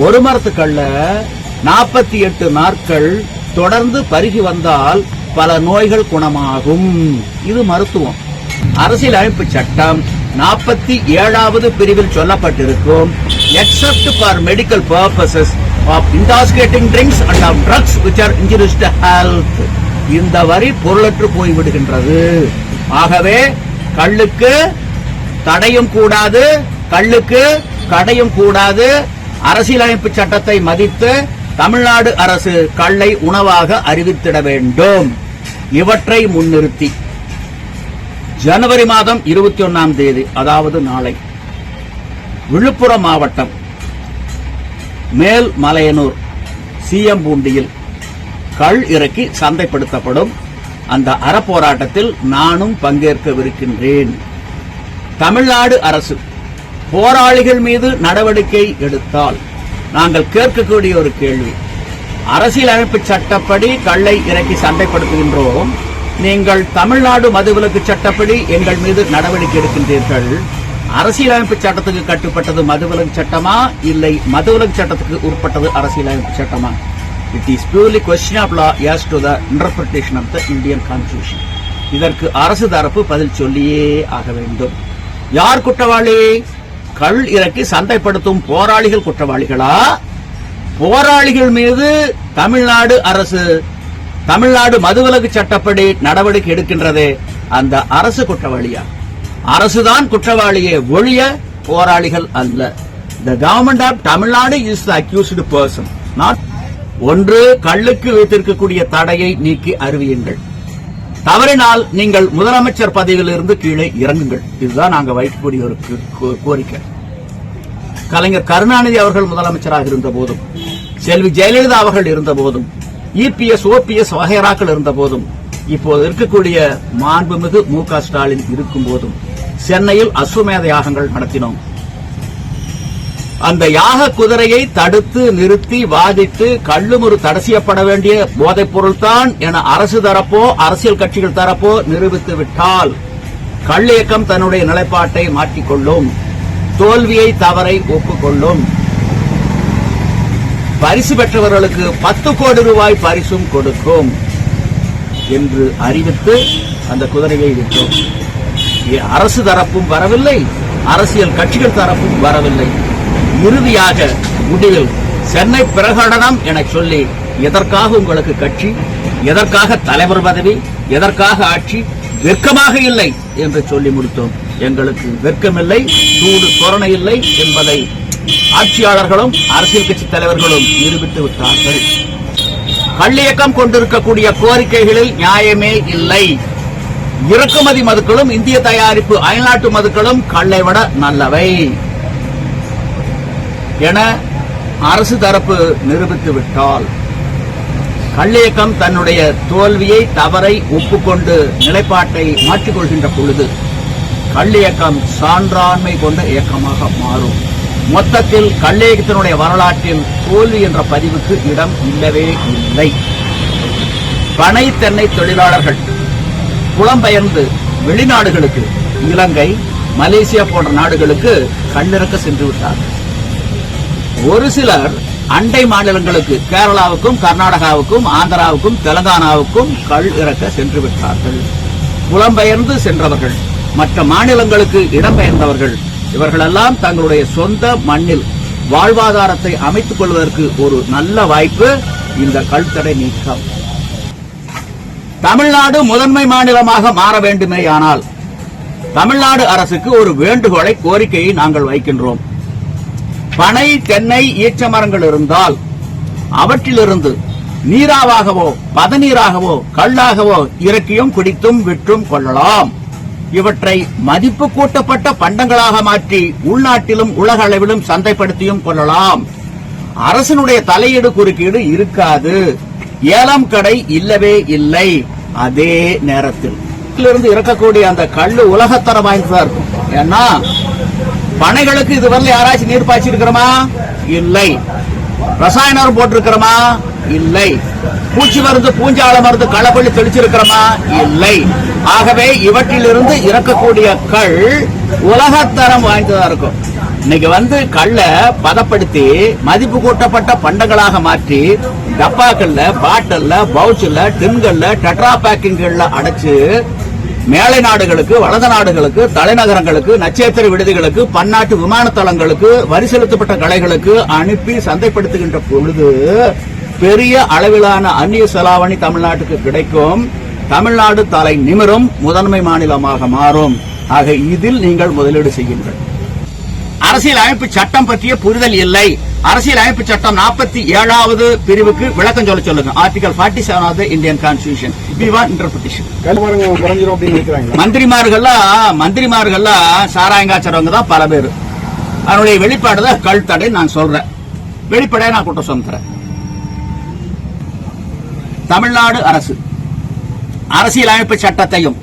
ஒரு மரத்துக்கல்ல நாற்பத்தி எட்டு நாட்கள் தொடர்ந்து பருகி வந்தால் பல நோய்கள் குணமாகும். இது மருத்துவம். அரசியல் அமைப்பு சட்டம் நாற்பத்தி ஏழாவது பிரிவில் சொல்லப்பட்டிருக்கும். Except for medical purposes of intoxicating drinks and of drugs which are injurious to இந்த வரி பொருளற்று போய்விடுகின்றது ஆகவே கல்லுக்கு தடையும் கூடாது கல்லுக்கு கடையும் கூடாது அரசியலமைப்பு சட்டத்தை மதித்து தமிழ்நாடு அரசு கள்ளை உணவாக அறிவித்திட வேண்டும். இவற்றை முன்னிறுத்தி. ஜனவரி மாதம் இருபத்தி ஒன்னாம் தேதி அதாவது நாளை. விழுப்புரம் மாவட்டம் மேல் மலையனூர் சீயம்பூண்டியில் கள் இறக்கி சந்தைப்படுத்தப்படும். அந்த அறப்போராட்டத்தில் நானும் பங்கேற்கவிருக்கின்றேன். தமிழ்நாடு அரசு போராளிகள் மீது நடவடிக்கை எடுத்தால் நாங்கள் கேட்கக்கூடிய ஒரு கேள்வி. அரசியலமைப்பு சட்டப்படி கள்ளை இறக்கி சண்டைப்படுத்துகின்றோம். நீங்கள் தமிழ்நாடு மதுவிலக்கு சட்டப்படி எங்கள் மீது நடவடிக்கை எடுக்கின்றீர்கள். அரசியலமைப்பு சட்டத்துக்கு கட்டுப்பட்டது மதுவிலக்கு சட்டமா? இல்லை மதுவிலக்கு சட்டத்துக்கு உட்பட்டது அரசியலமைப்பு சட்டமா? It is purely question of law as to the interpretation of the Indian constitution இதற்கு அரசு தரப்பு பதில் சொல்லியே ஆக வேண்டும். யார் குற்றவாளி? கள் இறக்கி சந்தைப்படுத்தும் போராளிகள் குற்றவாளிகளா? போராளிகள் மீது தமிழ்நாடு அரசு தமிழ்நாடு மதுவிலக்கு சட்டப்படி நடவடிக்கை எடுக்கின்றதே அந்த அரசு குற்றவாளியா? அரசுதான் குற்றவாளியே ஒழிய போராளிகள் அல்ல. The government of Tamil Nadu is the accused person not ஒன்று கல்லுக்கு வைத்திருக்கக்கூடிய தடையை நீக்கி அறிவியுங்கள். தவறினால் நீங்கள் முதலமைச்சர் பதவியிலிருந்து கீழே இறங்குங்கள். இதுதான் நாங்க வைக்கக்கூடிய ஒரு கோ- கோரிக்கை. கலைஞர் கருணாநிதி அவர்கள் முதலமைச்சராக இருந்த போதும் செல்வி ஜெயலலிதா அவர்கள் இருந்த போதும் இபிஎஸ் ஓபிஎஸ் வகைராக்கள் இருந்த போதும் இப்போது இருக்கக்கூடிய மாண்புமிகு மு க ஸ்டாலின் இருக்கும் போதும் சென்னையில் அஸ்வமேத யாகங்கள் நடத்தினோம். அந்த யாக குதிரையை தடுத்து நிறுத்தி வாதிட்டு கள்ளுமுறு தடசியப்பட வேண்டிய போதைப் பொருள்தான் என அரசு தரப்போ அரசியல் கட்சிகள் தரப்போ நிரூபித்து விட்டால் கள்ளியக்கம் தன்னுடைய நிலைப்பாட்டை மாற்றிக்கொள்ளும். தோல்வியை தவறை ஒப்புக்கொள்ளும். பரிசு பெற்றவர்களுக்கு பத்து கோடி ரூபாய் பரிசும் கொடுக்கும் என்று அறிவித்து அந்த குதிரையை விட்டோம். அரசு தரப்பும் வரவில்லை அரசியல் கட்சிகள் தரப்பும் வரவில்லை. இறுதியாக முடிவில் சென்னை பிரகடனம் என சொல்லி எதற்காக உங்களுக்கு கட்சி எதற்காக தலைவர் பதவி எதற்காக ஆட்சி வெட்கமாக இல்லை என்று சொல்லி முடித்தோம். எங்களுக்கு வெட்கமில்லை சூடு தோரணை இல்லை என்பதை ஆட்சியாளர்களும் அரசியல் கட்சி தலைவர்களும் நிரூபித்து விட்டார்கள். கள்ளியக்கம் கொண்டிருக்கக்கூடிய கோரிக்கைகளில் நியாயமே இல்லை. இறக்குமதி மதுக்களும் இந்திய தயாரிப்பு அயல்நாட்டு மதுக்களும் கள்ளை விட நல்லவை. என அரசு தரப்பு நிரூபித்து விட்டால் கள்ளியக்கம் தன்னுடைய தோல்வியை தவறை ஒப்புக்கொண்டு நிலைப்பாட்டை மாற்றிக்கொள்கின்ற பொழுது கள்ளியக்கம் சான்றாண்மை கொண்ட இயக்கமாக மாறும். மொத்தத்தில் கள்ளியக்கத்தினுடைய வரலாற்றில் தோல்வி என்ற பதிவுக்கு இடம் இல்லவே இல்லை. பனை தென்னை தொழிலாளர்கள் புலம்பெயர்ந்து வெளிநாடுகளுக்கு இலங்கை மலேசியா போன்ற நாடுகளுக்கு கண்ணிறக்க சென்று விட்டார்கள். ஒரு சிலர் அண்டை மாநிலங்களுக்கு கேரளாவுக்கும் கர்நாடகாவுக்கும் ஆந்திராவுக்கும் தெலங்கானாவுக்கும் கள் இறக்க சென்று விட்டார்கள். புலம்பெயர்ந்து சென்றவர்கள் மற்ற மாநிலங்களுக்கு இடம்பெயர்ந்தவர்கள் இவர்களெல்லாம் தங்களுடைய சொந்த மண்ணில் வாழ்வாதாரத்தை அமைத்துக் கொள்வதற்கு ஒரு நல்ல வாய்ப்பு இந்த கல்தடை நீக்கம். தமிழ்நாடு முதன்மை மாநிலமாக மாற வேண்டுமேயானால் தமிழ்நாடு அரசுக்கு ஒரு வேண்டுகோளை கோரிக்கையை நாங்கள் வைக்கின்றோம். பனை தென்னை ஈச்ச மரங்கள் இருந்தால் அவற்றிலிருந்து நீராவாகவோ பதநீராகவோ கல்லாகவோ இறக்கியும் குடித்தும் விற்றும் கொள்ளலாம். இவற்றை மதிப்பு கூட்டப்பட்ட பண்டங்களாக மாற்றி உள்நாட்டிலும் உலக அளவிலும் சந்தைப்படுத்தியும் கொள்ளலாம். அரசனுடைய தலையீடு குறுக்கீடு இருக்காது. ஏலம் கடை இல்லவே இல்லை. அதே நேரத்தில் இருந்து இறக்கக்கூடிய அந்த கல்லு உலகத்தரம் வாய்ந்ததா இருக்கும்? ஏன்னா பனைகளுக்கு இதுவரை யாராச்சும் நீர் பாய்ச்சிருக்கிறோமா? இல்லை. ரசாயனம் போட்டிருக்கிறோமா? இல்லை. பூச்சி மருந்து பூஞ்சால மருந்து களப்பள்ளி தெளிச்சிருக்கிறோமா? இல்லை. ஆகவே இவற்றிலிருந்து இறக்கக்கூடிய கல் உலகத்தரம் வாய்ந்ததா இருக்கும். இன்னைக்கு வந்து கல்லை பதப்படுத்தி மதிப்பு கூட்டப்பட்ட பண்டங்களாக மாற்றி டப்பாக்கள்ல பாட்டில்ல பவுச்சில் டின்கள்ல டெட்ரா பேக்கிங்கள்ல அடைச்சு மேலை நாடுகளுக்கு வலது நாடுகளுக்கு தலைநகரங்களுக்கு நட்சத்திர விடுதிகளுக்கு பன்னாட்டு விமான தளங்களுக்கு வரி செலுத்தப்பட்ட கடைகளுக்கு அனுப்பி சந்தைப்படுத்துகின்ற பொழுது பெரிய அளவிலான அந்நிய செலாவணி தமிழ்நாட்டுக்கு கிடைக்கும். தமிழ்நாடு தலை நிமிரும் முதன்மை மாநிலமாக மாறும். ஆக இதில் நீங்கள் முதலீடு செய்யுங்கள். அரசியல் அமைப்பு சட்டம் பற்றிய புரிதல் இல்லை. அரசியல் அமைப்பு சட்டம் நாற்பத்தி ஏழாவது பிரிவுக்கு விளக்கம் சொல்ல சொல்லுங்க. Article forty seven of Indian constitution interpretation நினைக்கிறாங்க. மந்திரிமார்கள்லாம் மந்திரிமார்கள்லாம் சாராயங்காச்சரவங்க தான் பல பேர். அதனுடைய வெளிப்பாடு தான் கல் தடை நான் சொல்றேன். வெளிப்படையா நான் குற்றம் சுமத்துறேன். தமிழ்நாடு அரசு. அரசியல் அமைப்பு சட்டத்தையும்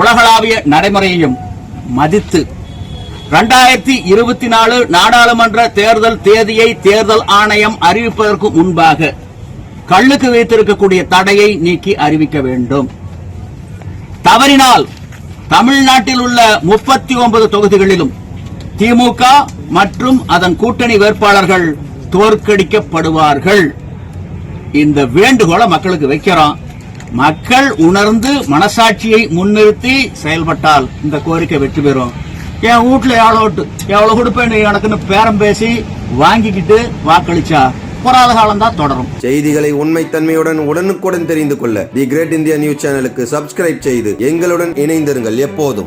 உலகளாவிய நடைமுறையையும் மதித்து இரண்டாயிரத்தி இருபத்தி நாலு நாடாளுமன்ற தேர்தல் தேதியை தேர்தல் ஆணையம் அறிவிப்பதற்கு முன்பாக கள்ளுக்கு வைத்திருக்கக்கூடிய தடையை நீக்கி அறிவிக்க வேண்டும். தவறினால் தமிழ்நாட்டில் உள்ள முப்பத்தி ஒன்பது தொகுதிகளிலும் திமுக மற்றும் அதன் கூட்டணி வேட்பாளர்கள் தோற்கடிக்கப்படுவார்கள். இந்த வேண்டுகோளை மக்களுக்கு வைக்கிறோம். மக்கள் உணர்ந்து மனசாட்சியை முன்னிறுத்தி செயல்பட்டால் இந்த கோரிக்கை வெற்றி பெறும். என் வீட்டுல எவ்வளவு ஓட்டு எவ்வளவு கொடுப்பேன் எனக்குன்னு பேரம் பேசி வாங்கிக்கிட்டு வாக்களிச்சா போராத காலம் தான் தொடரும். செய்திகளை உண்மைத்தன்மையுடன் உடனுக்குடன் தெரிந்து கொள்ள தி கிரேட் இந்தியா நியூஸ் சேனலுக்கு சப்ஸ்கிரைப் செய்து எங்களுடன் இணைந்திருங்கள் எப்போதும்.